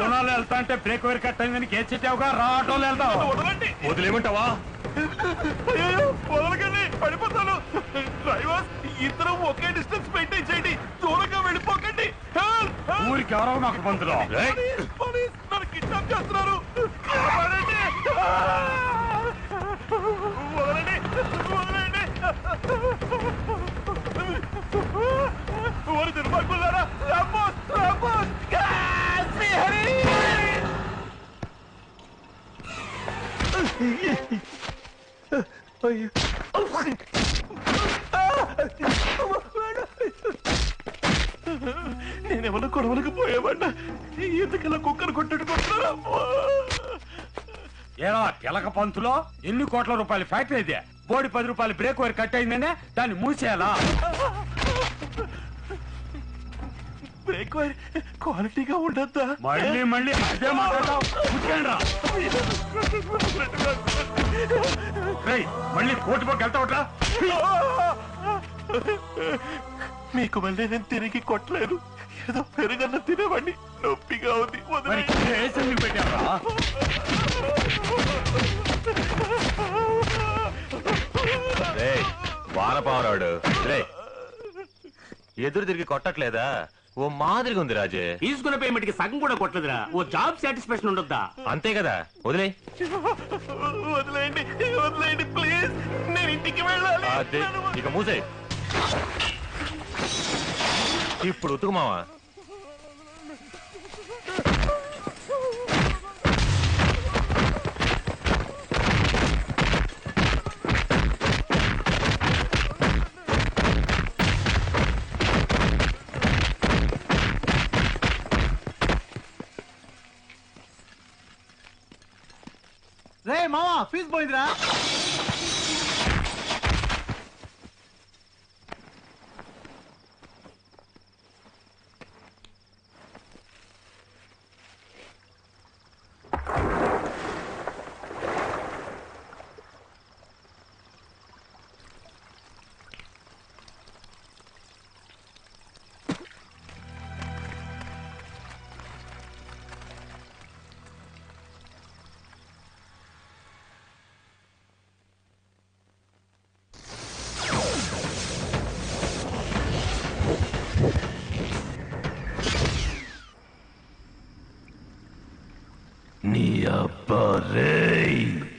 రుణాలు వెళ్తా అంటే బ్రేక్ వైర్ కట్ అయిందని కేసు చెప్పావుగా రా ఆటోలో వెళ్తావు వదలండి. వదిలేమంటావా? అయ్యో వదలకండి పడిపోతాను. డ్రైవర్స్ ఇద్దరం ఒకే డిస్టెన్స్ మెయింటైన్ చేయండి. దూరంగా వెళ్ళిపోకండి! ఊరికి ఎవరో నాకు పంతులు! నన్ను కిడ్నాప్ చేస్తున్నారు. నేనేమన్నా కొడవలకు పోయామన్నా ఎందుకలా కుక్కను కొట్టడు కొట్టున్నారా ఏరా తెలక పంతులో ఎన్ని కోట్ల రూపాయల ఫ్యాక్టరీ అయితే బోడి పది రూపాయల బ్రేక్ వైర్ కట్ అయిందనే దాన్ని మూసేయాలా? బ్రేక్ వైర్ క్వాలిటీగా ఉండద్దా? మళ్ళీ మళ్ళీ అదే మాట్లాడతావు. మళ్ళీ కోర్టు పక్క వెళ్తావట్రా. మీకు మళ్ళీ నేను తిరిగి కొట్టలేను. ఏదో పెరుగన్న తినేవాడిని నొప్పిగా ఉంది. మరి వానపావరాడు. రే ఎదురు తిరిగి కొట్టట్లేదా? ఓ మాదిరిగా ఉంది రాజే. తీసుకున్న పేమెంట్కి సగం కూడా కొట్టలేదురా. ఓ జాబ్ సాటిస్ఫాక్షన్ ఉండొద్దా? అంతే కదా వదిలే. వదిలేయండి వదిలేయండి ప్లీజ్ నేను ఇంటికి వెళ్ళాలి. ఇక మూసే ఇప్పుడు ఉతుకు ఫీజు పోయిందిరా.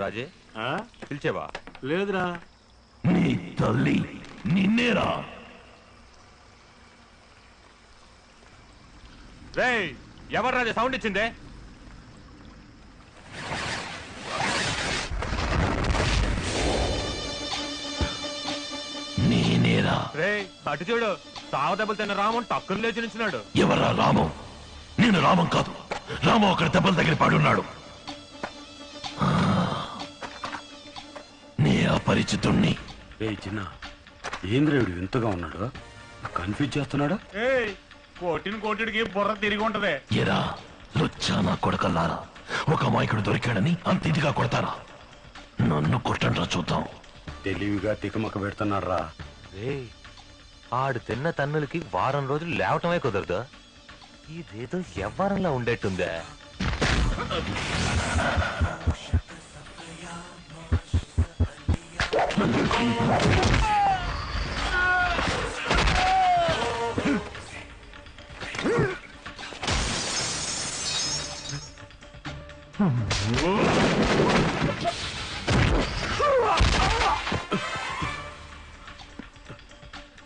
రాజే ఆ? పిలిచేవా? లేదురా. నీ తల్లి నిన్నేరా రేయ్ ఎవరు రాజే? సౌండ్ ఇచ్చిందే? నేనేరా రేయ్ అటు చూడు. తావ దెబ్బలు తిన్న రామన్ టక్కున లేచి నించున్నాడు. ఎవరా రామం? నేను రామం కాదు. రామం అక్కడ దెబ్బలు తగిలి పడున్నాడు నీ అపరిచితుణ్ణి ఏ చిన్న ఏంద్రేవుడు వింతగా ఉన్నాడు. కన్ఫ్యూజ్ చేస్తున్నాడు? ఏయ్ కోటిని కోటిడికి బుర్ర తిరిగి ఉంటదే. ఎరా లుచ్చా నా కొడకల్లారా? ఒక అమాయకుడు దొరికాడని అంత ఇదిగా కొడతారా? నన్ను కొట్టండ్రా చూద్దాం. తెలివిగా తికమక పెడుతున్నాడు రా ఆడు తిన్న తన్నులకి వారం రోజులు లేవటమే కుదరదు. ఇదేదో ఎవ్వరంలా ఉండేట్టుందే.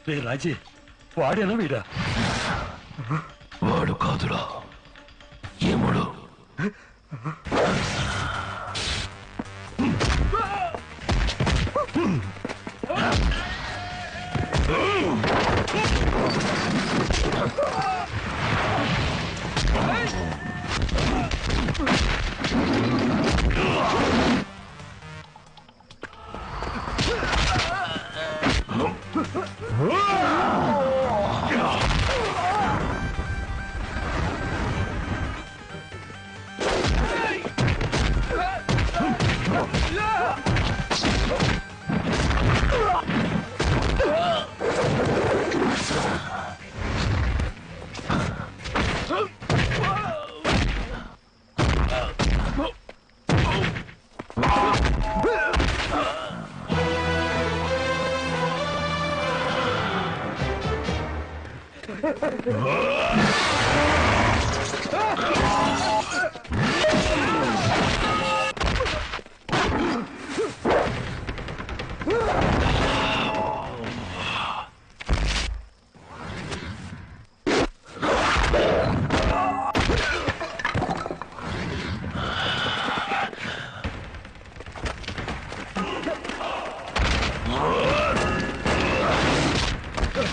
రే రాజీ వాడేనా వీడా వాడు కాదురా ఏముడు Hmm. Huh?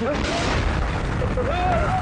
Oh! సర్వధర్మాన్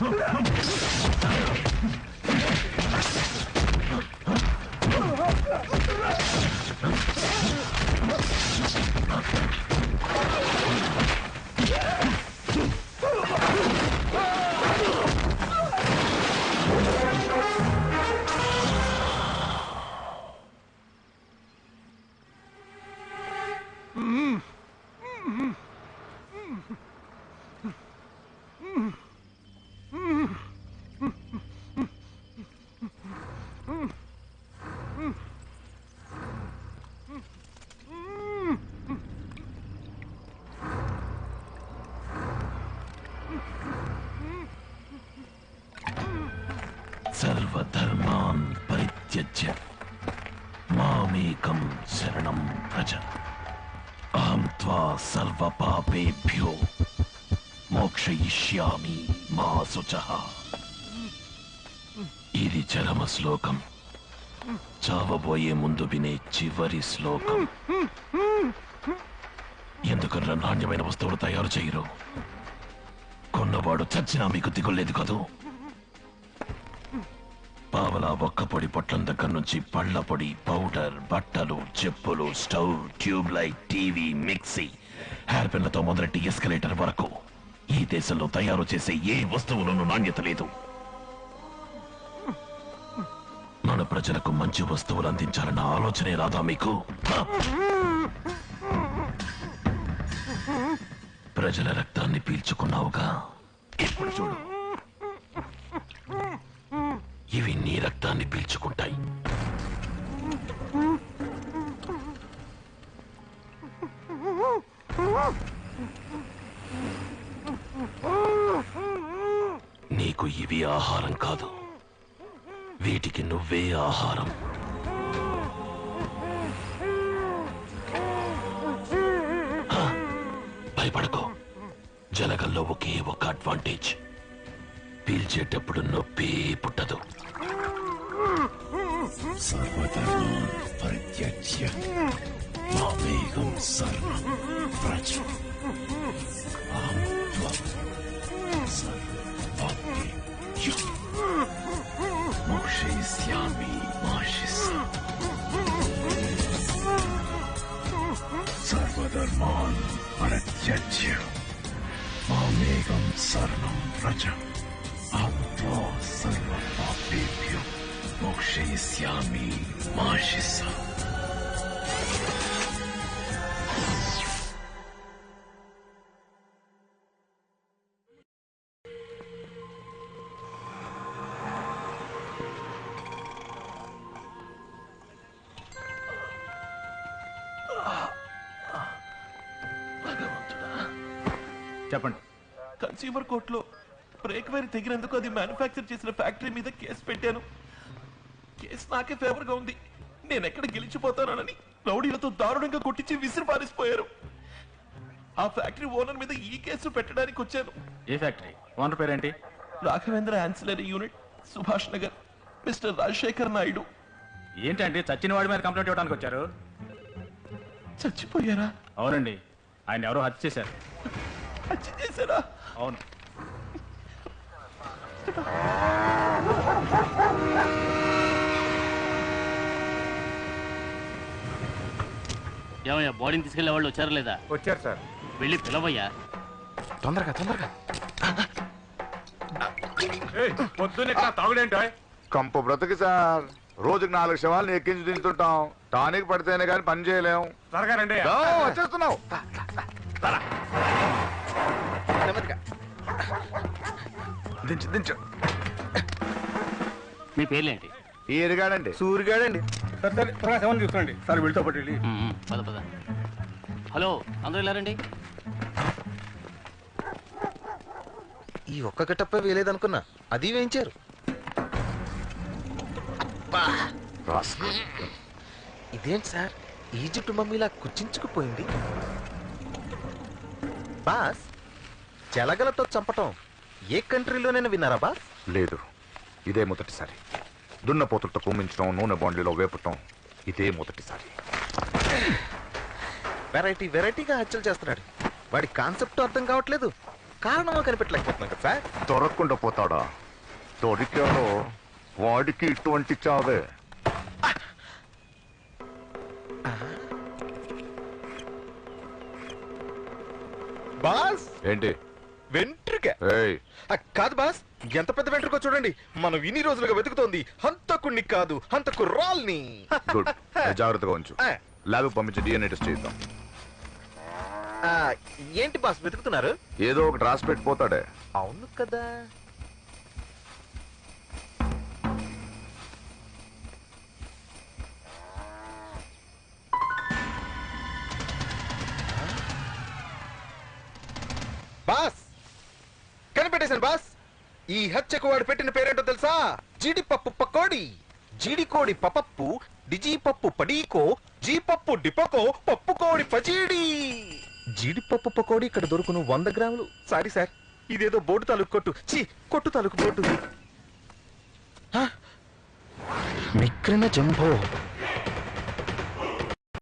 Huh? పరిత్యజ్య మామేకం శరణం ప్రజ అహం త్వా సర్వపాపేభ్యో. మోక్షయిష్యామి మా శుచ. ఇది చరమ శ్లోకం. చావబోయే ముందు వినే చివరి శ్లోకం. ఎందుకన్నా నాణ్యమైన వస్తువులు తయారు చేయరు? కొన్నవాడు చచ్చినా మీకు దిగులేదు కదూ? పావలా ఒక్క పొడి పొట్లం దగ్గర నుంచి పళ్ళ పొడి పౌడర్ బట్టలు చెప్పులు stove tube light TV mixie hair పిన్లతో మొదలెట్టి ఎస్కలేటర్ వరకు. ఈ దేశంలో తయారు చేసే ఏ వస్తువులోనూ నాణ్యత లేదు. మన ప్రజలకు మంచి వస్తువులు అందించాలన్న ఆలోచనే రాదా మీకు? ప్రజల రక్తాన్ని పీల్చుకున్నావుగా? ఇప్పుడు చూడు. ఇవి నీ రక్తాన్ని పీల్చుకుంటాయి. నీకు ఇవి ఆహారం కాదు. వీటికి నువ్వే ఆహారం. భయపడకో. జలగల్లో ఒకే ఒక అడ్వాంటేజ్. పీల్చేటప్పుడు నొప్పి పుట్టదు. సర్వధర్మాన్ పరిత్యజ్య. మామేకం సర్వం వ్రజ మోక్షయిష్యామి మాశిస సర్వధర్మాన్ పరిత్యజ్య మామేకం శరణం వ్రజ మోక్షయిష్యామి మాశిస చెప్పండి. కన్స్యూమర్ కోర్టులో బ్రేక్ వైర్ తెగినందుకు అది మ్యానుఫ్యాక్చర్ చేసిన ఫ్యాక్టరీ మీద కేసు పెట్టాను. కేసు నాకే ఫేవర్గా ఉంది. నేను ఎక్కడ గెలిచిపోతానని రౌడీలతో దారుణంగా కొట్టించి విసిరి పారేసిపోయారు. ఆ ఫ్యాక్టరీ ఓనర్ మీద ఈ కేసు పెట్టడానికి వచ్చాను. ఏ ఫ్యాక్టరీ? ఓనర్ పేరేంటి? Raghavendra ancillary unit Subhash Nagar. Mister Rajasekhar Naidu. ఏంటంటే చచ్చిన వాడి మీద కంప్లైంట్ ఇవ్వడానికి వచ్చారు? చచ్చిపోయారా? అవునండి. ఆయన ఎవరో హత్య చేశారు. హత్య చేశారా? అవును. ఏమయ్యా బాడీని తీసుకెళ్ళే వాళ్ళు వచ్చారా లేదా? వచ్చారు సార్. వెళ్ళి పిలవయ్యా. తొందరగా తొందరగా. పొద్దున్న ఇక్కడ తాగుడేంటో కంపు బ్రతుకు సార్. రోజుకి నాలుగు శవాలను ఎక్కించి దించుంటాం టానిక్ పడితేనే కానీ పని చేయలేం. త్వరగా రండి దో, వచ్చేస్తున్నావు. దించు దించు. మీ పేర్లేంటి? ఈ ఎరిగాడండి. సూరిగాడండి. సరే సరే త్వరగా సెవెన్ చూసుకోండి. సార్ వీళ్ళతో పాటు వెళ్ళి. పద పద. హలో అందరూ వెళ్ళారండి? ఈ ఒక్క గట్టప్ప వేయలేదనుకున్నా అది వేయించారు. అబ్బా! ఇదేంటి సార్ ఈజిప్ట్ మమ్మీలా కుచించుకుపోయింది? బాస్ జలగలతో చంపటం ఏ కంట్రీలోనైనా విన్నారా బాస్? లేదు ఇదే మొదటిసారి. దున్నపోతులతో కుమ్మించడం నూనె బాండ్లీలో వేపటం ఇదే మొదటిసారి. వెరైటీ వెరైటీగా హత్యలు చేస్తున్నాడు. వాడి కాన్సెప్ట్ అర్థం కావట్లేదు. కారణమో కనిపెట్టలేకపోతున్నాడు కదా సార్. దొరకకుండా పోతాడా? దొరికాడో వాడికి ఇటువంటి చావే. బాస్! ఏంటి? వెంట్రుక. కాదు బాస్. ఎంత పెద్ద వెంట్రుకో చూడండి. మనం ఇన్ని రోజులుగా వెతుకుతోంది. హంతకుణ్ణి కాదు హంతకు రాల్ని. గుడ్. జాగ్రత్తగా ఉంచు. ల్యాబ్ పంపించి డిఎన్ఏ టెస్ట్ చేద్దాం ఏంటి బాస్ వెతుకుతున్నారు? ఏదో ఒకటి రాసి పెట్టిపోతాడే. అవును కదా. బాస్! కనిపెట్టేశాను బాస్! ఈ హత్యకు వాడు పెట్టిన పేరేంటో తెలుసా? జీడిపప్పు పకోడి. జీడికోడి పపప్పు డిజీపప్పు పడీకో జీపప్పు డిపకో పప్పు కోడి పచీడి జీడిపప్పు పకోడి ఇక్కడ దొరుకును వంద గ్రాములు. సారీ సార్ ఇదేదో బోటు తాలూకు కొట్టు. ఛీ కొట్టు తాలూకు బోటు. హ? మిక్రిన జంబో.